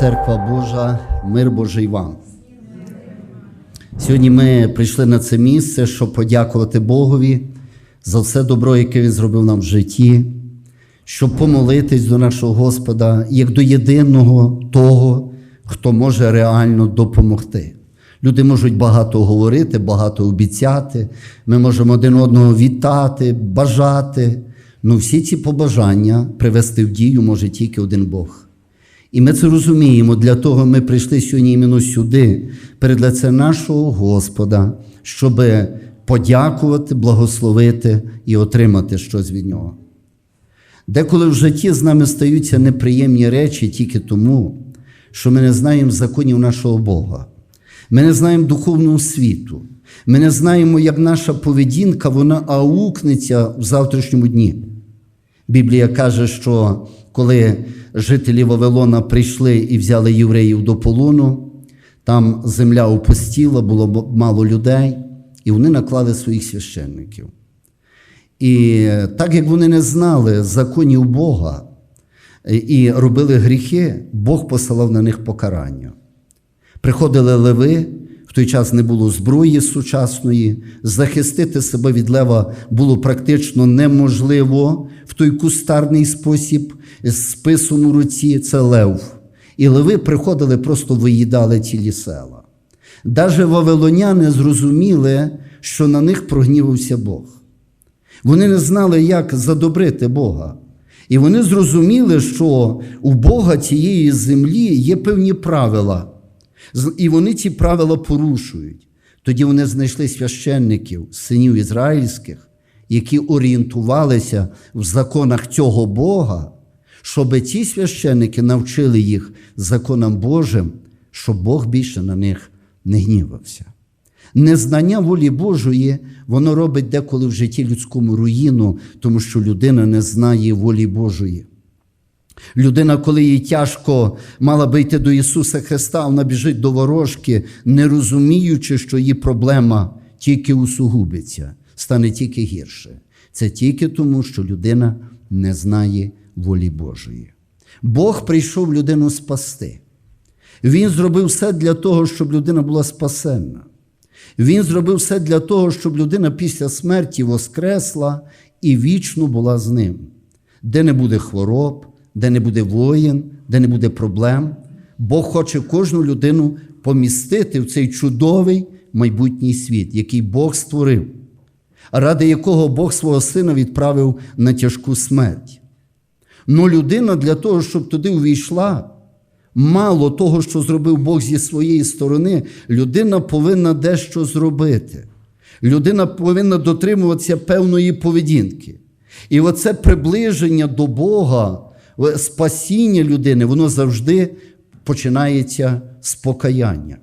Церква Божа, мир Божий вам. Сьогодні ми прийшли на це місце, щоб подякувати Богові за все добро, яке Він зробив нам в житті, щоб помолитись до нашого Господа як до єдиного того, хто може реально допомогти. Люди можуть багато говорити, багато обіцяти, ми можемо один одного вітати, бажати. Ну всі ці побажання привести в дію може тільки один Бог. І ми це розуміємо, для того ми прийшли сьогодні іменно сюди, перед лице нашого Господа, щоб подякувати, благословити і отримати щось від Нього. Деколи в житті з нами стаються неприємні речі тільки тому, що ми не знаємо законів нашого Бога. Ми не знаємо духовного світу. Ми не знаємо, як наша поведінка вона аукнеться в завтрашньому дні. Біблія каже, що коли жителі Вавилона прийшли і взяли євреїв до полону, там земля опустіла, було мало людей, і вони наклали своїх священників. І так як вони не знали законів Бога і робили гріхи, Бог посилав на них покарання. Приходили леви, в той час не було зброї сучасної, захистити себе від лева було практично неможливо в той кустарний спосіб з списом у руці це лев. І леви приходили, просто виїдали цілі села. Даже вавилоняни зрозуміли, що на них прогнівався Бог. Вони не знали, як задобрити Бога. І вони зрозуміли, що у Бога цієї землі є певні правила. І вони ці правила порушують. Тоді вони знайшли священників, синів ізраїльських, які орієнтувалися в законах цього Бога, щоб ці священники навчили їх законам Божим, щоб Бог більше на них не гнівався. Незнання волі Божої, воно робить деколи в житті людському руїну, тому що людина не знає волі Божої. Людина, коли їй тяжко мала би йти до Ісуса Христа, вона біжить до ворожки, не розуміючи, що її проблема тільки усугубиться, стане тільки гірше. Це тільки тому, що людина не знає волі Божої. Бог прийшов людину спасти. Він зробив все для того, щоб людина була спасенна. Він зробив все для того, щоб людина після смерті воскресла і вічно була з ним, де не буде хвороб, де не буде воїн, де не буде проблем. Бог хоче кожну людину помістити в цей чудовий майбутній світ, який Бог створив, ради якого Бог свого сина відправив на тяжку смерть. Ну, людина для того, щоб туди увійшла, мало того, що зробив Бог зі своєї сторони, людина повинна дещо зробити. Людина повинна дотримуватися певної поведінки. І оце приближення до Бога спасіння людини, воно завжди починається з покаяння.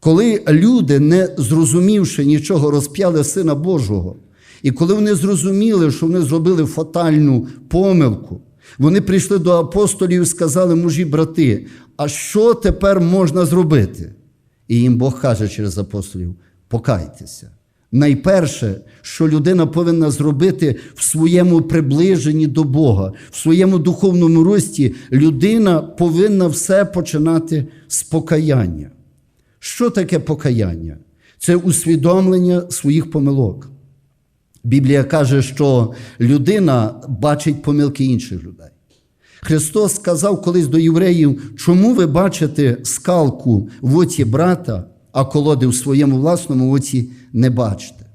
Коли люди, не зрозумівши нічого, розп'яли Сина Божого, і коли вони зрозуміли, що вони зробили фатальну помилку, вони прийшли до апостолів і сказали, мужі, брати, а що тепер можна зробити? І їм Бог каже через апостолів: покайтеся. Найперше, що людина повинна зробити в своєму приближенні до Бога, в своєму духовному рості, людина повинна все починати з покаяння. Що таке покаяння? Це усвідомлення своїх помилок. Біблія каже, що людина бачить помилки інших людей. Христос сказав колись до євреїв, чому ви бачите скалку в оці брата, а колоди в своєму власному оці не бачите.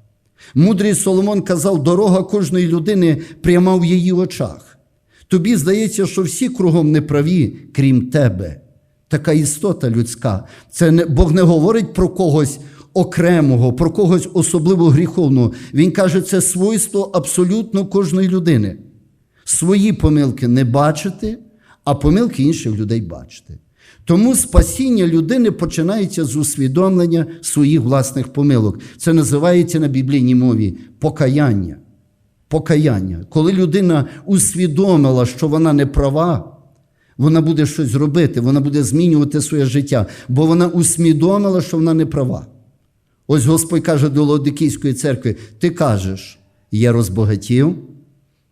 Мудрий Соломон казав, дорога кожної людини пряма в її очах. Тобі здається, що всі кругом неправі, крім тебе. Така істота людська. Це не, Бог не говорить про когось окремого, про когось особливо гріховного. Він каже, це свойство абсолютно кожної людини. Свої помилки не бачити, а помилки інших людей бачити. Тому спасіння людини починається з усвідомлення своїх власних помилок. Це називається на біблійній мові покаяння. Покаяння. Коли людина усвідомила, що вона не права, вона буде щось робити, вона буде змінювати своє життя, бо вона усвідомила, що вона не права. Ось Господь каже до Лодикійської церкви: ти кажеш, я розбагатів,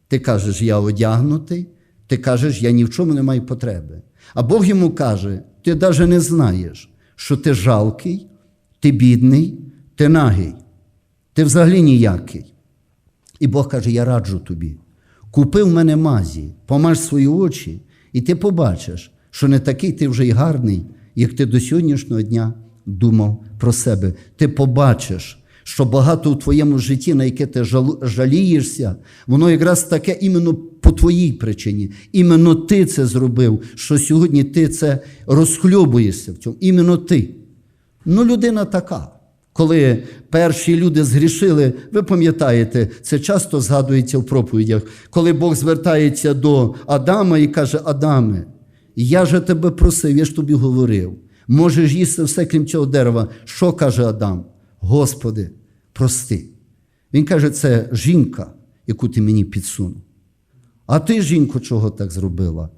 ти кажеш, я одягнутий, ти кажеш, я ні в чому не маю потреби. А Бог йому каже: ти навіть не знаєш, що ти жалкий, ти бідний, ти нагий, ти взагалі ніякий. І Бог каже: Я раджу тобі. Купи в мене мазі, помаж свої очі, і ти побачиш, що не такий ти вже й гарний, як ти до сьогоднішнього дня думав про себе. Ти побачиш, що багато у твоєму житті, на яке ти жалієшся, воно якраз таке іменно по твоїй причині. Іменно ти це зробив, що сьогодні ти це розхльобуєшся в цьому. Іменно ти. Ну, людина така. Коли перші люди згрішили, ви пам'ятаєте, це часто згадується в проповідях, коли Бог звертається до Адама і каже: Адаме, я же тебе просив, я ж тобі говорив. Можеш їсти все, крім цього дерева. Що каже Адам? Господи, прости. Він каже, це жінка, яку ти мені підсунув. А ти, жінко, чого так зробила?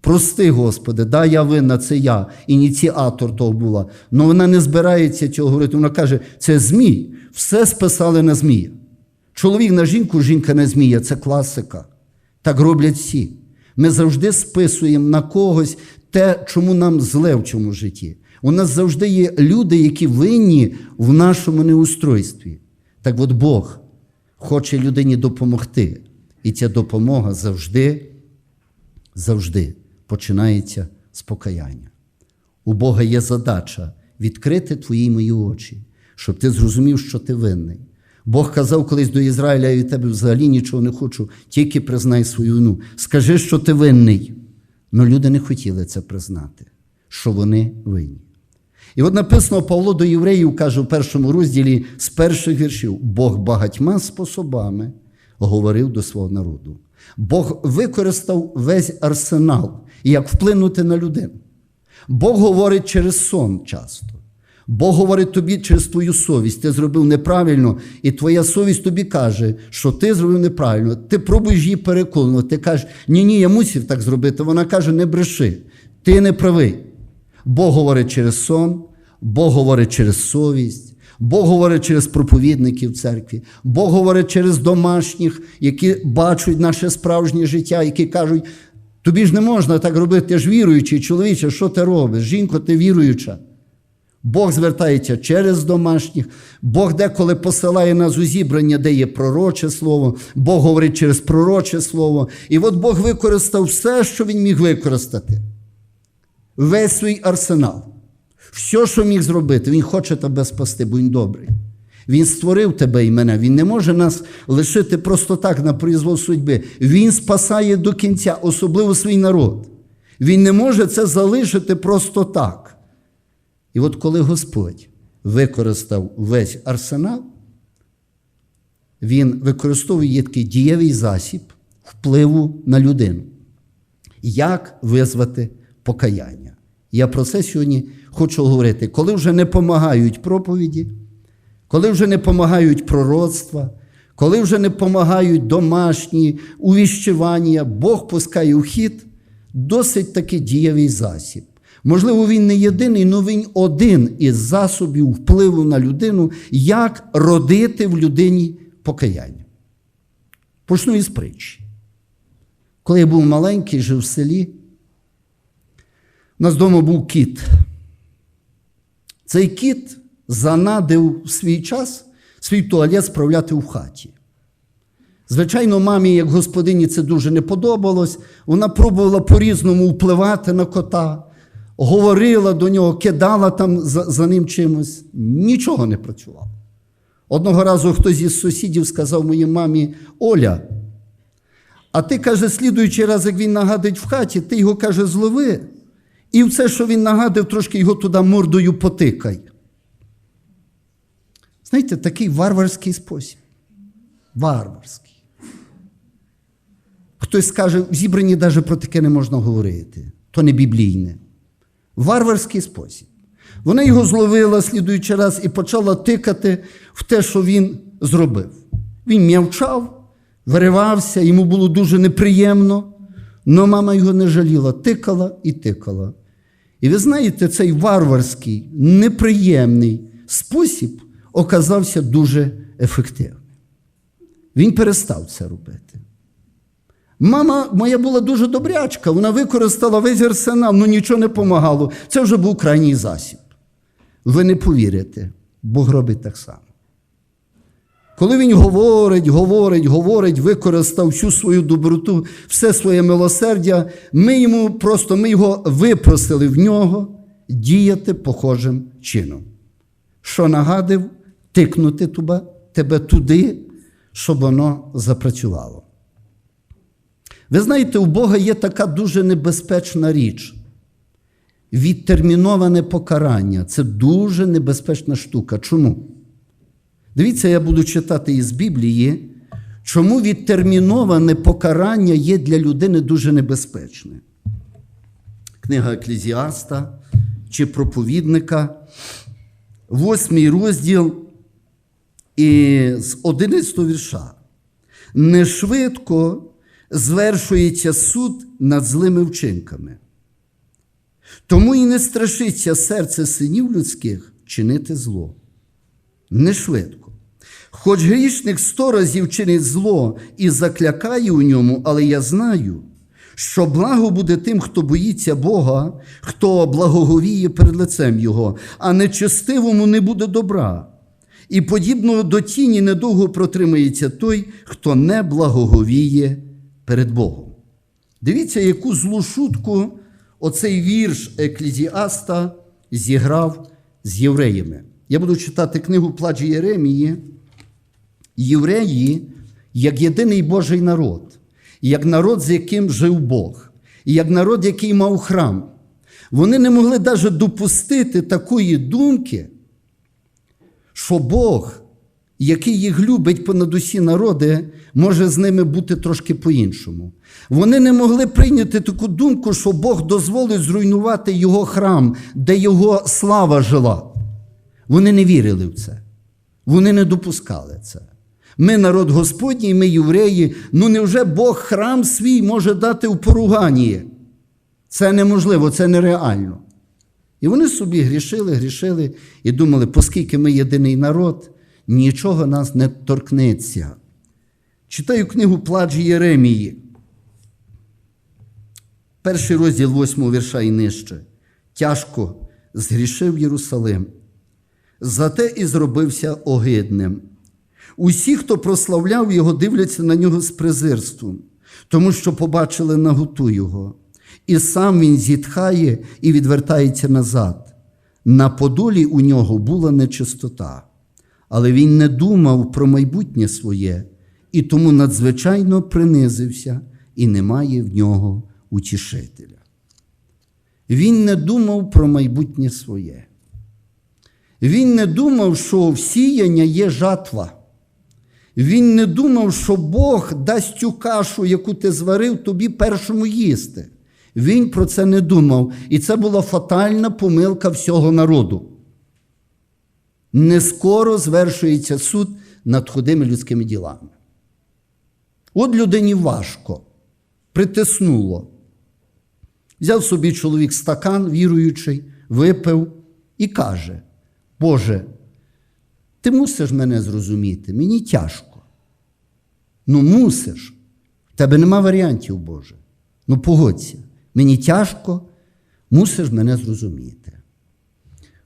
Прости, Господи, да, я винна, це я, ініціатор того була. Але вона не збирається цього говорити. Вона каже, це Змій. Все списали на Змія. Чоловік на жінку, жінка на Змія це класика. Так роблять всі. Ми завжди списуємо на когось те, чому нам зле в цьому житті. У нас завжди є люди, які винні в нашому неустройстві. Так от Бог хоче людині допомогти. І ця допомога завжди завжди починається з покаяння. У Бога є задача відкрити твої мої очі, щоб ти зрозумів, що ти винний. Бог казав колись до Ізраїля, я від тебе взагалі нічого не хочу, тільки признай свою вину. Скажи, що ти винний. Але люди не хотіли це признати, що вони винні. І от написано Павло до євреїв каже в першому розділі з перших віршів: Бог багатьма способами говорив до свого народу. Бог використав весь арсенал, як вплинути на людину. Бог говорить через сон часто. Бог говорить тобі через твою совість. Ти зробив неправильно, і твоя совість тобі каже, що ти зробив неправильно. Ти пробуєш її переконувати. Ти кажеш, ні, ні, я мусив так зробити. Вона каже, не бреши, ти не правий. Бог говорить через сон, Бог говорить через совість, Бог говорить через проповідників церкві, Бог говорить через домашніх, які бачать наше справжнє життя, які кажуть, тобі ж не можна так робити, ти ж віруючий чоловіче, що ти робиш? Жінко, ти віруюча. Бог звертається через домашніх, Бог деколи посилає нас у зібрання, де є пророче слово, Бог говорить через пророче слово. І от Бог використав все, що він міг використати. Весь свій арсенал. Все, що міг зробити, Він хоче тебе спасти, бо він добрий. Він створив тебе і мене. Він не може нас лишити просто так на призвол судьби. Він спасає до кінця, особливо свій народ. Він не може це залишити просто так. І от коли Господь використав весь арсенал, він використовує такий дієвий засіб впливу на людину. Як визвати покаяння? Я про це сьогодні хочу говорити. Коли вже не допомагають проповіді, коли вже не допомагають пророцтва, коли вже не допомагають домашні увіщування, Бог пускає у хід досить таки дієвий засіб. Можливо, він не єдиний, але він один із засобів впливу на людину, як родити в людині покаяння. Почну із притчі. Коли я був маленький, жив в селі, у нас вдома був кіт. Цей кіт занадив свій час свій туалет справляти в хаті. Звичайно, мамі, як господині, це дуже не подобалось. Вона пробувала по-різному впливати на кота, говорила до нього, кидала там за, за ним чимось. Нічого не працювало. Одного разу хтось із сусідів сказав моїй мамі: Оля, а ти, каже, слідуючий раз, як він нагадить в хаті, ти його каже, злови. І все, що він нагадив, трошки його туди мордою потикай. Знаєте, такий варварський спосіб. Варварський. Хтось скаже, в зібранні навіть про таке не можна говорити. То не біблійне. Варварський спосіб. Вона його зловила слідуючий раз і почала тикати в те, що він зробив. Він м'явчав, виривався, йому було дуже неприємно, але мама його не жаліла, тикала і тикала. І ви знаєте, цей варварський, неприємний спосіб оказався дуже ефективним. Він перестав це робити. Мама моя була дуже добрячка, вона використала весь арсенал, ну нічого не помагало. Це вже був крайній засіб. Ви не повірите, Бог робить так само. Коли він говорить, говорить, говорить, використав всю свою доброту, все своє милосердя, ми йому просто ми його випросили в нього діяти похожим чином. Що нагадив, тикнути туба, тебе туди, щоб воно запрацювало. Ви знаєте, у Бога є така дуже небезпечна річ. Відтерміноване покарання це дуже небезпечна штука. Чому? Дивіться, я буду читати із Біблії, чому відтерміноване покарання є для людини дуже небезпечне. Книга Еклезіаста чи проповідника, восьмий розділ і з 11 вірша. Не швидко звершується суд над злими вчинками. Тому і не страшиться серце синів людських чинити зло. Не швидко. Хоч грішник сто разів чинить зло і заклякає у ньому, але я знаю, що благо буде тим, хто боїться Бога, хто благоговіє перед лицем Його, а нечестивому не буде добра. І подібно до тіні недовго протримається той, хто не благоговіє перед Богом. Дивіться, яку злу шутку оцей вірш Еклізіаста зіграв з євреями. Я буду читати книгу Плач Єремії. Євреї як єдиний Божий народ, як народ, з яким жив Бог, і як народ, який мав храм. Вони не могли навіть допустити такої думки, що Бог, який їх любить понад усі народи, може з ними бути трошки по-іншому. Вони не могли прийняти таку думку, що Бог дозволить зруйнувати його храм, де його слава жила. Вони не вірили в це. Вони не допускали це. Ми народ Господній, ми євреї, ну невже Бог храм свій може дати у поруганні? Це неможливо, це нереально. І вони собі грішили, грішили і думали, оскільки ми єдиний народ, нічого нас не торкнеться. Читаю книгу Плач Єремії. Перший розділ восьмого вірша і нижче. Тяжко згрішив Єрусалим, зате і зробився огидним. Усі, хто прославляв його, дивляться на нього з презирством, тому що побачили наготу його. І сам він зітхає і відвертається назад. На подолі у нього була нечистота, але він не думав про майбутнє своє, і тому надзвичайно принизився, і немає в нього утішителя. Він не думав про майбутнє своє. Він не думав, що всіяння є жатва. Він не думав, що Бог дасть цю кашу, яку ти зварив, тобі першому їсти. Він про це не думав. І це була фатальна помилка всього народу. Не скоро звершується суд над худими людськими ділами. От людині важко, притиснуло. Взяв собі чоловік стакан, віруючий, випив і каже: Боже, ти мусиш мене зрозуміти, мені тяжко. Ну, мусиш. В тебе нема варіантів, Боже. Ну, погодься, мені тяжко, мусиш мене зрозуміти.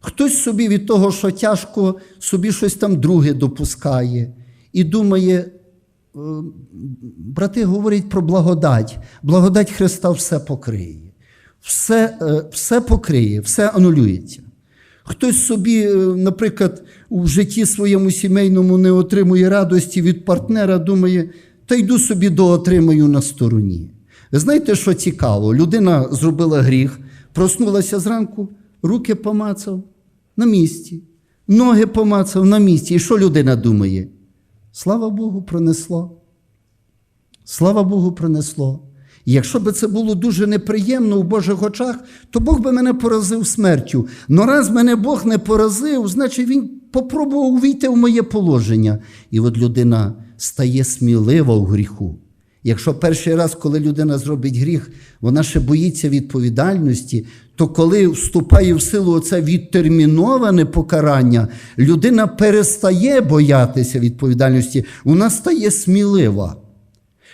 Хтось собі від того, що тяжко, собі щось там друге допускає і думає, е, брати говорять про благодать. Благодать Христа все покриє. Все, е, все покриє, все анулюється. Хтось собі, е, наприклад, у житті своєму сімейному не отримує радості від партнера, думає, та йду собі доотримаю на стороні. Знаєте, що цікаво? Людина зробила гріх, проснулася зранку, руки помацав на місці, ноги помацав на місці. І що людина думає? Слава Богу, пронесло. Слава Богу, пронесло. Якщо б це було дуже неприємно у Божих очах, то Бог би мене поразив смертю. Но раз мене Бог не поразив, значить Він попробував увійти в моє положення. І от людина стає смілива в гріху. Якщо перший раз, коли людина зробить гріх, вона ще боїться відповідальності, то коли вступає в силу оце відтерміноване покарання, людина перестає боятися відповідальності, вона стає смілива.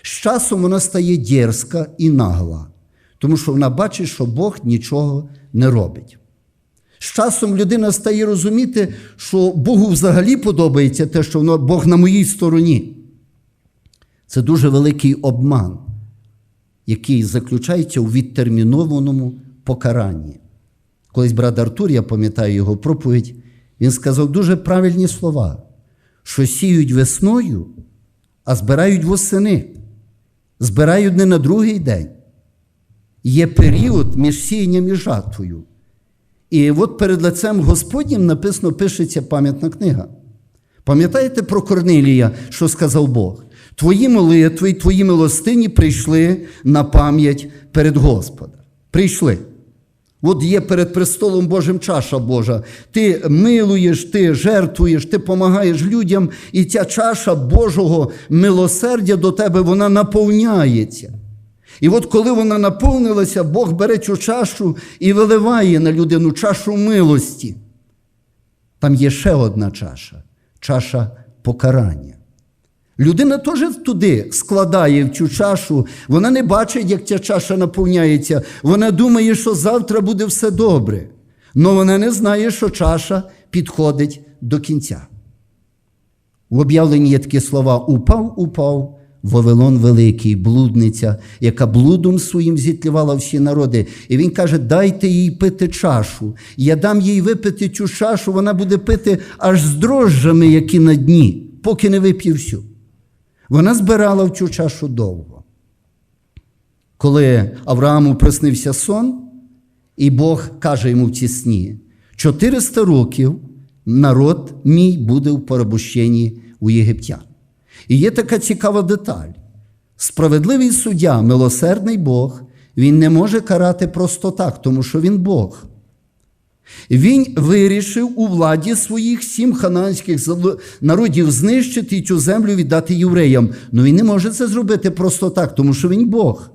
З часом вона стає дерзка і нагла, тому що вона бачить, що Бог нічого не робить. З часом людина стає розуміти, що Богу взагалі подобається те, що Бог на моїй стороні. Це дуже великий обман, який заключається у відтермінованому покаранні. Колись брат Артур, я пам'ятаю його проповідь, він сказав дуже правильні слова, що сіють весною, а збирають восени. Збирають не на другий день. Є період між сіянням і жатвою. І от перед лицем Господнім написано пишеться пам'ятна книга. Пам'ятаєте про Корнилія, що сказав Бог? Твої молитви і твої милостині прийшли на пам'ять перед Господом. Прийшли. От є перед престолом Божим чаша Божа. Ти милуєш, ти жертвуєш, ти допомагаєш людям, і ця чаша Божого милосердя до тебе вона наповняється. І от коли вона наповнилася, Бог бере цю чашу і виливає на людину чашу милості. Там є ще одна чаша чаша покарання. Людина теж туди складає в цю чашу, вона не бачить, як ця чаша наповняється. Вона думає, що завтра буде все добре. але вона не знає, що чаша підходить до кінця. В об'явленні є такі слова: упав, упав, Вавилон великий, блудниця, яка блудом своїм зітлівала всі народи. І він каже: дайте їй пити чашу. Я дам їй випити цю чашу, вона буде пити аж з дрожжами, які на дні, поки не вип'є всю. Вона збирала в цю чашу довго. Коли Аврааму приснився сон, і Бог каже йому в ці сні: 400 років народ мій буде в порабощенні у єгиптян. І є така цікава деталь: справедливий суддя, милосердний Бог, він не може карати просто так, тому що він Бог. Він вирішив у владі своїх сім хананських народів знищити і цю землю віддати євреям. Ну він не може це зробити просто так, тому що він Бог.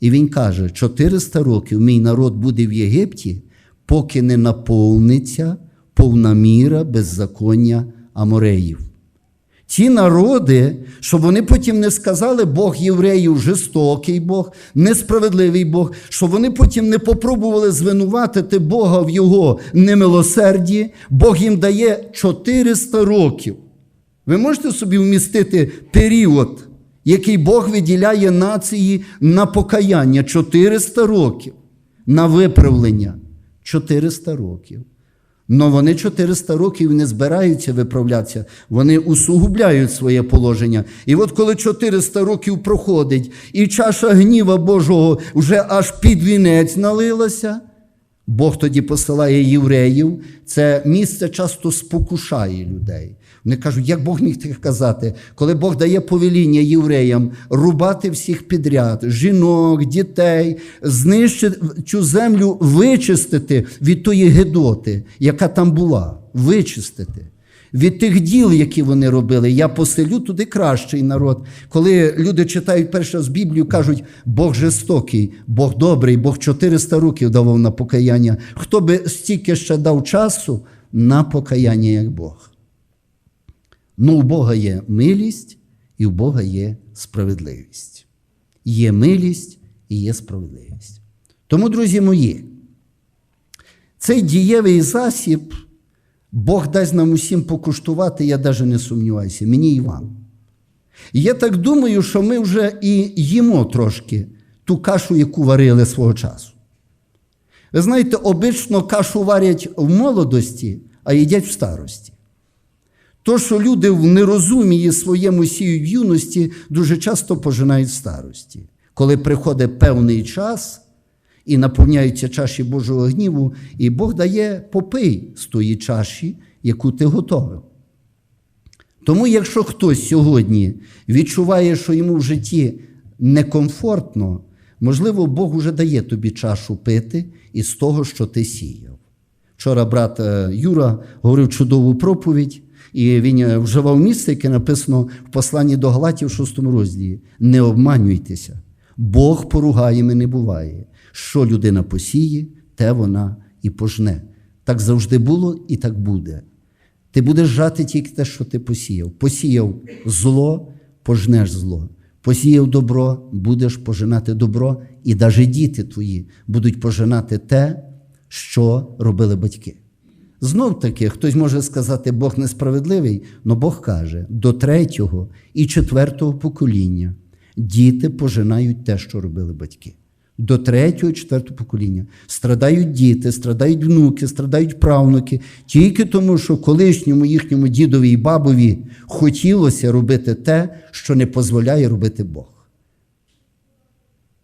І він каже: 400 років мій народ буде в Єгипті, поки не наповниться повна міра беззаконня Амореїв. Ті народи, щоб вони потім не сказали, Бог євреїв жорстокий Бог, несправедливий Бог, щоб вони потім не попробували звинуватити Бога в Його немилосерді, Бог їм дає 400 років. Ви можете собі вмістити період, який Бог виділяє нації на покаяння 400 років, на виправлення 400 років. Но вони 400 років не збираються виправлятися, вони усугубляють своє положення. І от коли 400 років проходить, і чаша гніва Божого вже аж під вінець налилася, Бог тоді посилає євреїв. Це місце часто спокушає людей. Вони кажуть, як Бог міг так казати, коли Бог дає повеління євреям рубати всіх підряд, жінок, дітей, знищити цю землю, вичистити від тої гедоти, яка там була, вичистити. Від тих діл, які вони робили, я поселю туди кращий народ. Коли люди читають перше з Біблію, кажуть, Бог жорстокий, Бог добрий, Бог 400 років давав на покаяння. Хто би стільки ще дав часу на покаяння, як Бог? Ну, у Бога є милість і у Бога є справедливість. Є милість і є справедливість. Тому, друзі мої, цей дієвий засіб Бог дасть нам усім покуштувати, я навіть не сумніваюся, мені і вам. Я так думаю, що ми вже і їмо трошки ту кашу, яку варили свого часу. Ви знаєте, обично кашу варять в молодості, а їдять в старості. То, що люди в нерозумії своєму сіють в юності, дуже часто пожинають старості. Коли приходить певний час і наповняються чаші Божого гніву, і Бог дає попий з тої чаші, яку ти готовив. Тому, якщо хтось сьогодні відчуває, що йому в житті некомфортно, можливо, Бог уже дає тобі чашу пити із того, що ти сіяв. Вчора брат е, Юра говорив чудову проповідь. І він е, вживав місце, яке написано в посланні до Галатів, 6 розділі. Не обманюйтеся. Бог поругаєми не буває. Що людина посіє, те вона і пожне. Так завжди було і так буде. Ти будеш жати тільки те, що ти посіяв. Посіяв зло, пожнеш зло. посіяв добро, будеш пожинати добро, і навіть діти твої будуть пожинати те, що робили батьки. Знов таки, хтось може сказати, Бог несправедливий, але Бог каже, до третього і четвертого покоління діти пожинають те, що робили батьки. До третього і четвертого покоління страдають діти, страдають внуки, страдають правнуки, тільки тому, що колишньому їхньому дідові і бабові хотілося робити те, що не дозволяє робити Бог.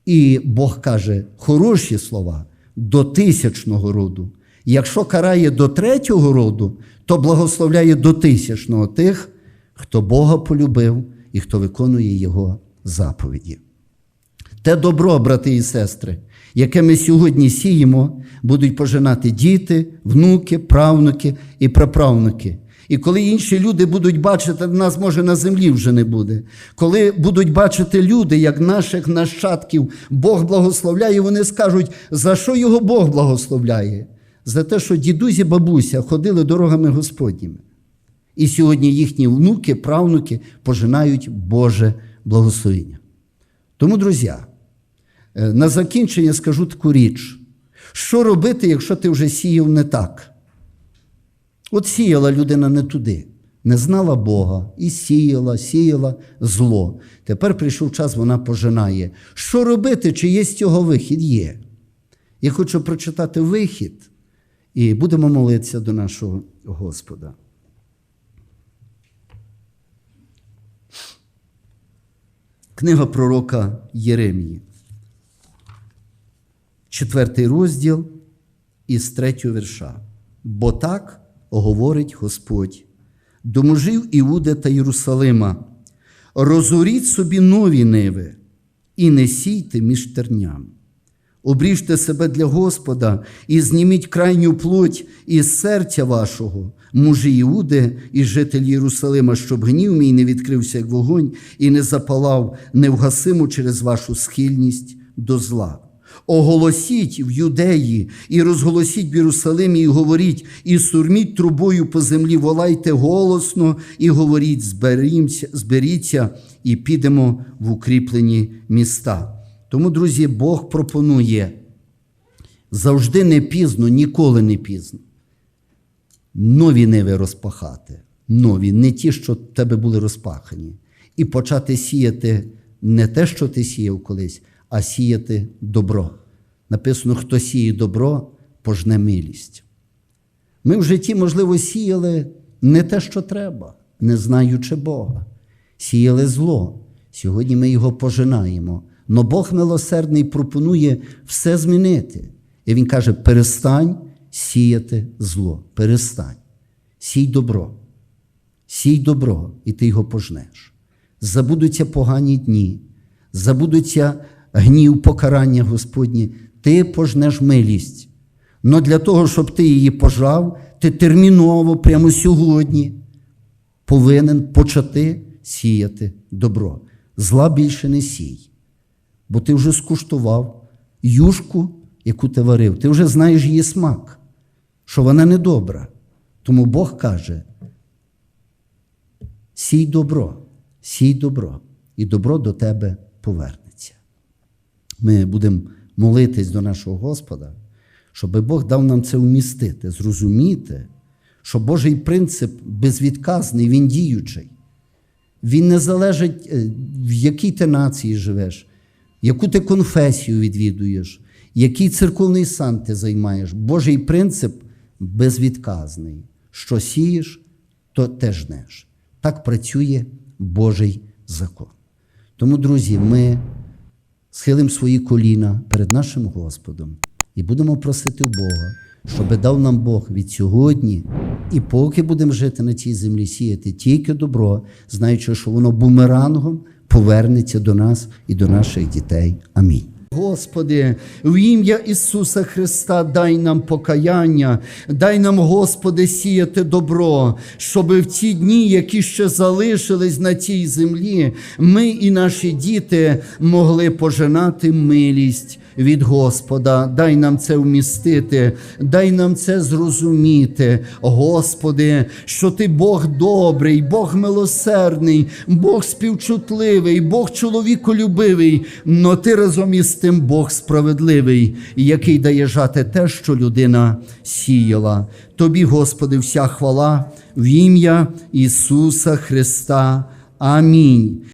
І Бог каже хороші слова до тисячного роду. Якщо карає до третього роду, то благословляє до тисячного тих, хто Бога полюбив і хто виконує Його заповіді. Те добро, брати і сестри, яке ми сьогодні сіємо, будуть пожинати діти, внуки, правнуки і праправнуки. І коли інші люди будуть бачити, нас може на землі вже не буде. Коли будуть бачити люди, як наших нащадків Бог благословляє, вони скажуть, за що його Бог благословляє? За те, що дідузі бабуся ходили дорогами Господніми. І сьогодні їхні внуки, правнуки пожинають Боже благословення. Тому, друзі, е, на закінчення скажу таку річ: що робити, якщо ти вже сіяв не так? От сіяла людина не туди, не знала Бога і сіяла, сіяла зло. Тепер прийшов час, вона пожинає. Що робити, чи є з цього вихід? Є. Я хочу прочитати вихід, і будемо молитися до нашого Господа. Книга пророка Єремії. Четвертий розділ із третього вірша. Бо так говорить Господь до мужів Іуди та Єрусалима. Розоріть собі нові ниви і не сійте між тернями. Обріжте себе для Господа і зніміть крайню плоть із серця вашого, мужі Іуди і жителі Єрусалима, щоб гнів мій не відкрився, як вогонь, і не запалав невгасимо через вашу схильність до зла. Оголосіть в юдеї і розголосіть в Єрусалимі, і говоріть, і сурміть трубою по землі, волайте голосно і говоріть, зберімся, зберіться і підемо в укріплені міста. Тому, друзі, Бог пропонує завжди не пізно, ніколи не пізно. Нові ниви розпахати, нові, не ті, що в тебе були розпахані, і почати сіяти не те, що ти сіяв колись, а сіяти добро. Написано, хто сіє добро, пожне милість. Ми в житті, можливо, сіяли не те, що треба, не знаючи Бога. Сіяли зло. Сьогодні ми його пожинаємо. Но Бог милосердний пропонує все змінити. І Він каже: перестань сіяти зло, перестань. Сій добро. Сій добро, і ти його пожнеш. Забудуться погані дні, забудуться гнів, покарання Господні, ти пожнеш милість. Но для того, щоб ти її пожав, ти терміново, прямо сьогодні, повинен почати сіяти добро. Зла більше не сій. Бо ти вже скуштував юшку, яку ти варив. Ти вже знаєш її смак, що вона недобра. Тому Бог каже: сій добро, сій добро, і добро до тебе повернеться. Ми будемо молитись до нашого Господа, щоб Бог дав нам це вмістити, зрозуміти, що Божий принцип безвідказний, він діючий. Він не залежить, е, в якій ти нації живеш, яку ти конфесію відвідуєш, який церковний сан ти займаєш. Божий принцип безвідказний. Що сієш, то те жнеш. Так працює Божий закон. Тому, друзі, ми схилимо свої коліна перед нашим Господом і будемо просити у Бога, щоб дав нам Бог від сьогодні, і поки будемо жити на цій землі, сіяти тільки добро, знаючи, що воно бумерангом повернеться до нас і до наших дітей. Амінь. Господи, в ім'я Ісуса Христа дай нам покаяння, дай нам, Господи, сіяти добро, щоб в ті дні, які ще залишились на цій землі, ми і наші діти могли пожинати милість від Господа. Дай нам це вмістити, дай нам це зрозуміти, Господи, що Ти Бог добрий, Бог милосердний, Бог співчутливий, Бог чоловіколюбивий, но Ти разом із тим Бог справедливий, який дає жати те, що людина сіяла. Тобі, Господи, вся хвала в ім'я Ісуса Христа. Амінь.